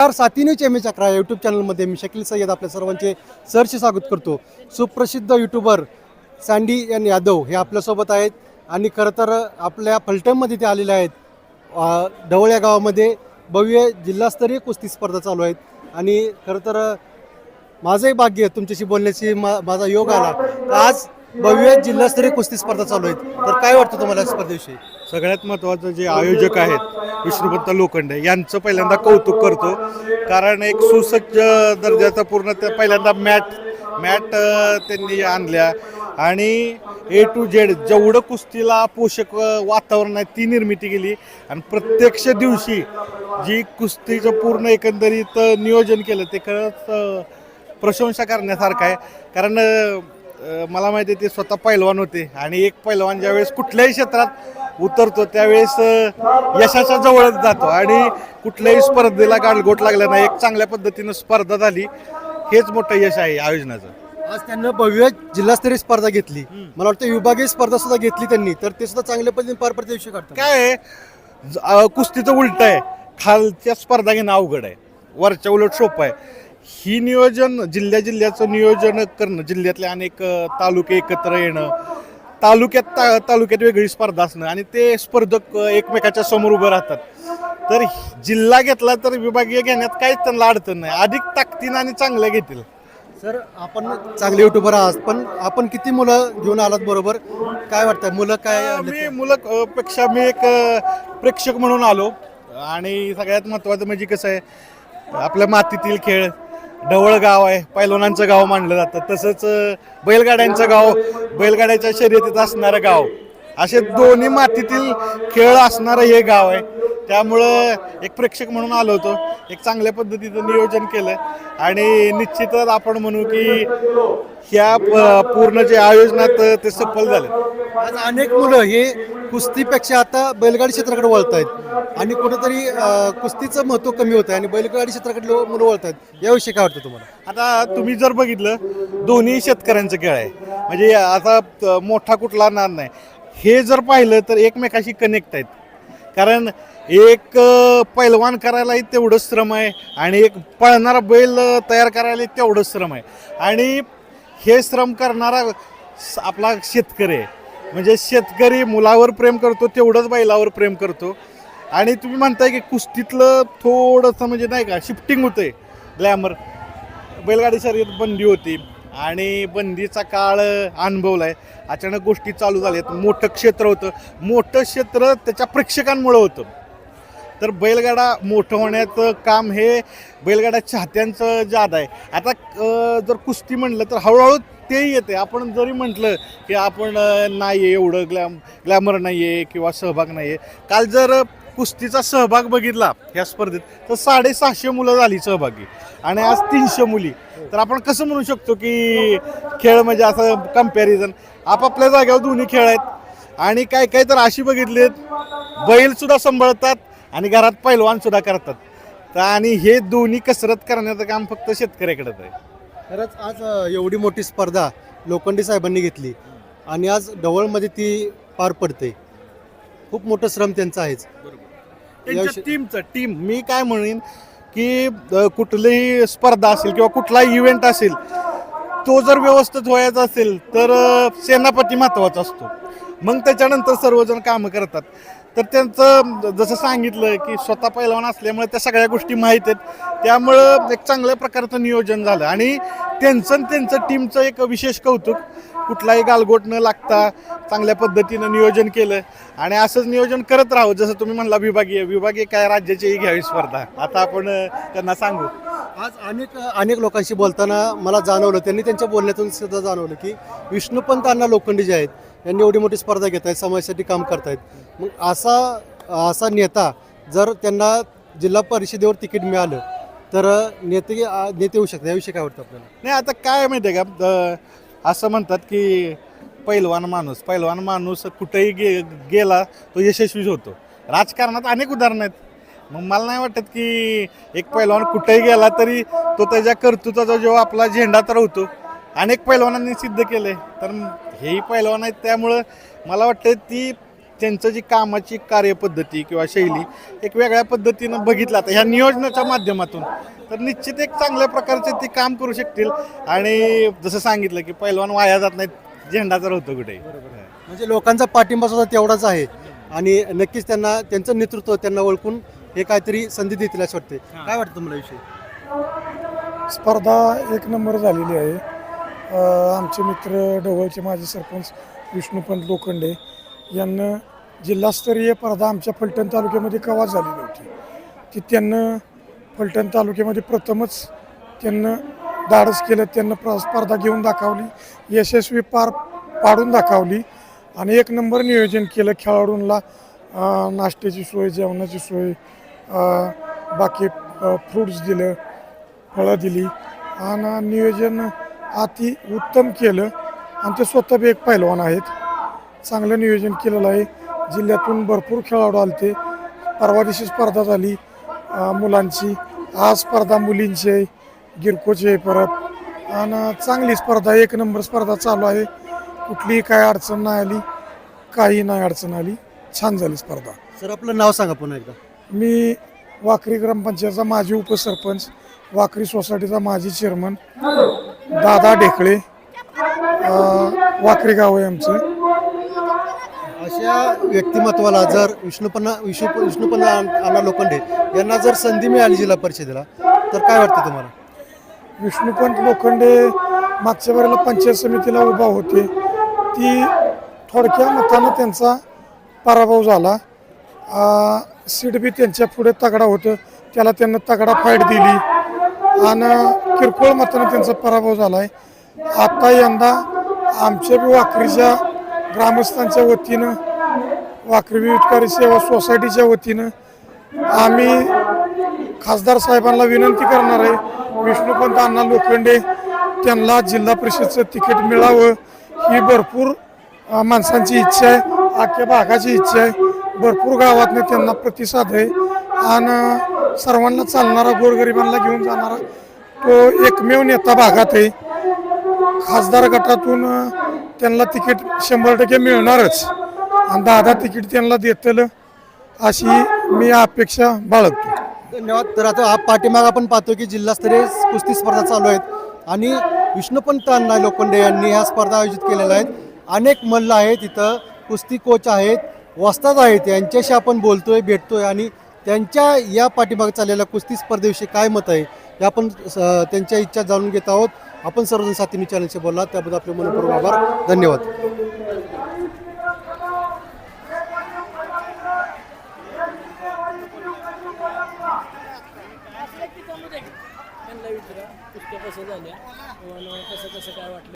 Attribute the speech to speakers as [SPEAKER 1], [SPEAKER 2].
[SPEAKER 1] चार साथीने चेमे चक्रा यूट्यूब चॅनलमध्ये मी शकील सय्यद आपल्या सर्वांचे सरचे स्वागत करतो. सुप्रसिद्ध यूट्यूबर सँडी एन यादव हे आपल्यासोबत आहेत. आणि खरं तर आपल्या फलटणमध्ये ते आलेले आहेत. ढवळ्या गावामध्ये भव्य जिल्हास्तरीय कुस्ती स्पर्धा चालू आहेत. आणि खरं तर माझंही भाग्य तुमच्याशी बोलण्याची. मा माझा योग आला. आज भव्य जिल्हास्तरीय कुस्ती स्पर्धा चालू आहेत. तर काय वाटतं तुम्हाला या स्पर्धेविषयी?
[SPEAKER 2] सगळ्यात महत्त्वाचं जे आयोजक आहेत विष्णुपंत लोखंडे यांचं पहिल्यांदा कौतुक करतो. कारण एक सुसज्ज दर्जाचा पूर्ण त्या पहिल्यांदा मॅट मॅट त्यांनी आणल्या. आणि ए टू झेड जेवढं कुस्तीला पोषक वातावरण आहे ती निर्मिती केली. आणि प्रत्यक्ष दिवशी जी कुस्तीचं पूर्ण एकंदरीत नियोजन केलं ते खरंच प्रशंसा करण्यासारखं आहे. कारण मला माहिती आहे ते स्वतः पैलवान होते. आणि एक पैलवान ज्यावेळेस कुठल्याही क्षेत्रात उतरतो त्यावेळेस यशाच्या जवळच जातो. आणि कुठल्याही स्पर्धेला गालगोट लागला नाही. एक चांगल्या पद्धतीनं स्पर्धा झाली. हेच मोठं यश आहे आयोजनाचं
[SPEAKER 1] आज त्यांना भव्य जिल्हास्तरीय स्पर्धा घेतली. मला वाटतं विभागीय स्पर्धा सुद्धा घेतली त्यांनी. तर ते सुद्धा चांगल्या पद्धतीने पार पडते विषय काढतात.
[SPEAKER 2] काय आहे? कुस्तीचं उलट आहे. खालच्या स्पर्धा घेणं अवघड आहे. वरच्या उलट सोपं आहे. ही नियोजन जिल्ह्या जिल्ह्याचं नियोजन करणं जिल्ह्यातले अनेक तालुके एकत्र येणं तालुक्यात ता तालुक्यात वेगळी स्पर्धा असणं आणि ते स्पर्धक एकमेकाच्या समोर उभं राहतात. तर जिल्हा घेतला तर विभागीय घेण्यात काहीच त्यांना अडचण नाही. अधिक ताकदीनं आणि चांगल्या घेतील.
[SPEAKER 1] सर आपण चांगले युट्यूबर आहात पण आपण किती मुलं घेऊन आलात बरोबर? काय वाटतं मुलं काय?
[SPEAKER 2] मी मुलं पेक्षा मी एक प्रेक्षक म्हणून आलो. आणि सगळ्यात महत्त्वाचं म्हणजे कसं आहे आपल्या मातीतील खेळ ढवळ गाव आहे. पैलवानांचं गाव मानलं जातं. तसंच बैलगाड्यांचं गाव बैलगाड्याच्या शर्यतीत असणारं गाव. असे दोन्ही मातीतील खेळ असणारं हे गाव आहे. त्यामुळं एक प्रेक्षक म्हणून आलो होतो. एक चांगल्या पद्धतीचं नियोजन केलं. आणि निश्चितच आपण म्हणू की ह्या पूर्ण जे आयोजनात ते सफल झाले.
[SPEAKER 1] आज अनेक मुलं हे कुस्तीपेक्षा आता बैलगाडी क्षेत्राकडे वळत आहेत आणि कुठेतरी कुस्तीचं महत्त्व कमी होत आहे आणि बैलगाडी क्षेत्राकडे लो- मुलं वळत आहेत याविषयी काय वाटतं तुम्हाला?
[SPEAKER 2] आता तुम्ही जर बघितलं दोन्ही शेतकऱ्यांचं खेळ आहे. म्हणजे आता मोठा कुठला नाद नाही. हे जर पाहिलं तर एकमेकाशी कनेक्ट आहेत. कारण एक पैलवान करायलाही तेवढंच श्रम आहे आणि एक पळणारा बैल तयार करायला तेवढंच श्रम आहे. आणि हे श्रम करणारा आपला शेतकरी आहे. म्हणजे शेतकरी मुलावर प्रेम करतो तेवढंच बैलावर प्रेम करतो. आणि तुम्ही म्हणताय की कुस्तीतलं थोडंसं म्हणजे नाही का शिफ्टिंग होतंय. ग्लॅमर बैलगाडी शर्यत बंदी होती. आणि बंदीचा काळ अनुभवलाय. अचानक गोष्टी चालू झाल्यात. मोठं क्षेत्र होतं. मोठं क्षेत्र त्याच्या प्रेक्षकांमुळं होतं. तर बैलगाडा मोठं होण्याचं काम हे बैलगाडा चाहत्यांचं जाद आहे. आता जर कुस्ती म्हणलं तर हळूहळू ते येते. आपण जरी म्हटलं की आपण नाही आहे एवढं ग्लॅम ग्लॅमर नाही आहे किंवा सहभाग नाही आहे काल जर कुस्तीचा सहभाग बघितला ह्या स्पर्धेत तर साडेसहाशे मुलं झाली सहभागी आणि आज तीनशे मुली. तर आपण कसं म्हणू शकतो की खेळ म्हणजे असं कंपॅरिझन आपापल्या जागेवर दोन्ही खेळ आहेत आणि काय काय तर अशी बघितली आहेत बैलसुद्धा सांभाळतात. आणि घरात पैलवान सुद्धा करतात. तर आणि हे दोन्ही कसरत करण्याचं काम फक्त शेतकऱ्याकडेच आहे.
[SPEAKER 1] खरंच आज अं, एवढी मोठी स्पर्धा लोखंडी साहेबांनी घेतली. आणि आज ढवळमध्ये ती पार पडते. खूप मोठं श्रम त्यांचं आहेच.
[SPEAKER 2] त्यांच्या
[SPEAKER 1] याविषयी-
[SPEAKER 2] टीमचं टीम मी काय म्हणेन की अ, कुठलीही स्पर्धा असेल किंवा कुठलाही इव्हेंट असेल तो जर व्यवस्थित व्हायचा असेल तर अ, सेनापती महत्त्वाचा असतो. मग त्याच्यानंतर सर्वजण कामं करतात. तर त्यांचं जसं सांगितलं की स्वतः पैलवान असल्यामुळे त्या सगळ्या गोष्टी माहीत आहेत. त्यामुळं एक चांगल्या प्रकारचं नियोजन झालं. आणि त्यांचं आणि त्यांचं टीमचं एक विशेष कौतुक कुठलाही गालगोट न लागता चांगल्या पद्धतीनं नियोजन केलं. आणि असंच नियोजन करत राहू जसं तुम्ही म्हणला विभागीय. विभागीय काय राज्याचीही घ्यावी स्पर्धा. आता आपण त्यांना सांगू.
[SPEAKER 1] आज अनेक अनेक लोकांशी बोलताना मला जाणवलं त्यांनी त्यांच्या बोलण्यातून सुद्धा जाणवलं की विष्णुपंत अण्णा लोखंडी जे आहेत यांनी एवढी मोठी स्पर्धा घेत आहेत समाजासाठी काम करतायत. मग असा असा नेता जर त्यांना जिल्हा परिषदेवर तिकीट मिळालं तर नेते नेते होऊ शकतात. याविषयी काय वाटतं आपल्याला?
[SPEAKER 2] नाही आता काय माहिती आहे का? अ, असं म्हणतात की पैलवान माणूस पैलवान माणूस कुठेही गे गेला तो यशस्वी होतो. राजकारणात अनेक उदाहरणं आहेत. मग मला नाही वाटत की एक पैलवान कुठेही गेला तरी तो त्याच्या कर्तृत्वाचा जो आपला झेंडा तर होतो अनेक पैलवानांनी सिद्ध केले तर हेही पैलवान आहेत त्यामुळं मला वाटतं ती त्यांचं जी कामाची कार्यपद्धती किंवा शैली एक वेगळ्या पद्धतीनं बघितलं आता ह्या नियोजनाच्या माध्यमातून तर निश्चित एक चांगल्या प्रकारचे ते काम करू शकतील. आणि जसं सांगितलं की पैलवान वाया जात नाहीत झेंडा तर होतो कुठे
[SPEAKER 1] म्हणजे लोकांचा पाठिंबा सुद्धा तेवढाच आहे. आणि नक्कीच त्यांना त्यांचं नेतृत्व त्यांना ओळखून हे काहीतरी संधी देतील असं वाटते काय वाटतं तुम्हाला विषय
[SPEAKER 3] स्पर्धा एक नंबर झालेली आहे. अ, आमचे मित्र ढवळचे माजी सरपंच विष्णुपंत लोखंडे यांना जिल्हास्तरीय स्पर्धा आमच्या फलटण तालुक्यामध्ये कवा झालेली होती की त्यांना फलटण तालुक्यामध्ये प्रथमच त्यांना धाडस केलं त्यांना प्र स्पर्धा घेऊन दाखवली यशस्वी पार पाडून दाखवली आणि एक नंबर नियोजन केलं खेळाडूंना नाश्त्याची सोय जेवणाची सोय बाकी फ्रूट्स दिलं फळं दिली आणि नियोजन अति उत्तम केलं आणि ते स्वतः बी एक पैलवान आहेत. चांगलं नियोजन केलेलं आहे. जिल्ह्यातून भरपूर खेळाडू आले ते परवा दिवशी स्पर्धा झाली मुलांची. आज स्पर्धा मुलींची आहे गिरकोची आहे परत. आणि चांगली स्पर्धा एक नंबर स्पर्धा चालू आहे. कुठलीही काय अडचण नाही आली काही नाही अडचण आली. छान झाली स्पर्धा.
[SPEAKER 1] सर आपलं नाव सांगा पुन्हा एकदा.
[SPEAKER 3] मी वाकरी ग्रामपंचायतचा माजी उपसरपंच वाकरी सोसायटीचा माजी चेअरमन दादा ढेकळे. वाकरी गाव आहे आमचं.
[SPEAKER 1] अशा व्यक्तिमत्वाला जर विष्णुपन्ना विष्णू विष्णुपन्ना अण्णा लोखंडे यांना जर संधी मिळाली जिल्हा परिषदेला तर काय वाटतं तुम्हाला?
[SPEAKER 3] विष्णुपंत लोखंडे मागच्या वेळेला पंचायत समितीला उभा होते. ती थोडक्या मतानं त्यांचा पराभव झाला. सीट बी त्यांच्या पुढे तगडा होतं. त्याला त्यांना तगडा फाईट दिली. आणि किरकोळ मतानं त्यांचा पराभव झाला आहे आता यंदा आमच्या बी वाकरीच्या ग्रामस्थांच्या वतीनं वाखरी विविधकारी सेवा सोसायटीच्या वतीनं आम्ही खासदार साहेबांना विनंती करणार आहे विष्णुपंत अण्णा लोखंडे त्यांना जिल्हा परिषदचं तिकीट मिळावं. ही भरपूर माणसांची इच्छा आहे आख्या भागाची इच्छा आहे. भरपूर गावातनं त्यांना प्रतिसाद आहे. आणि सर्वांना चालणारा गोरगरिबांना घेऊन जाणारा तो एकमेव नेता भागात आहे. खासदार गटातून त्यांना तिकीट शंभर टक्के मिळणारच. आणि दादा तिकीट त्यांना देतील अशी मी अपेक्षा बाळगतो.
[SPEAKER 1] धन्यवाद. तर आता हा पाठीमाग आपण पाहतो की जिल्हास्तरीय कुस्ती स्पर्धा चालू आहेत. आणि विष्णुपंत अण्णा लोखंडे यांनी ह्या स्पर्धा आयोजित केलेल्या आहेत. अनेक मल्ल आहेत इथं कुस्ती कोच आहेत वस्ताद आहेत यांच्याशी आपण बोलतोय भेटतोय आणि त्यांच्या या पाठीमाग चाललेल्या कुस्ती स्पर्धेविषयी काय मत आहे हे आपण स- त्यांच्या इच्छा जाणून घेत आहोत. आपण सर्वजण साथीने चॅनलशी बोलला त्याबद्दल आपले मनपूर्वक आभार. धन्यवाद.
[SPEAKER 4] कसं झाल्या. कसं कसं काय वाटलं?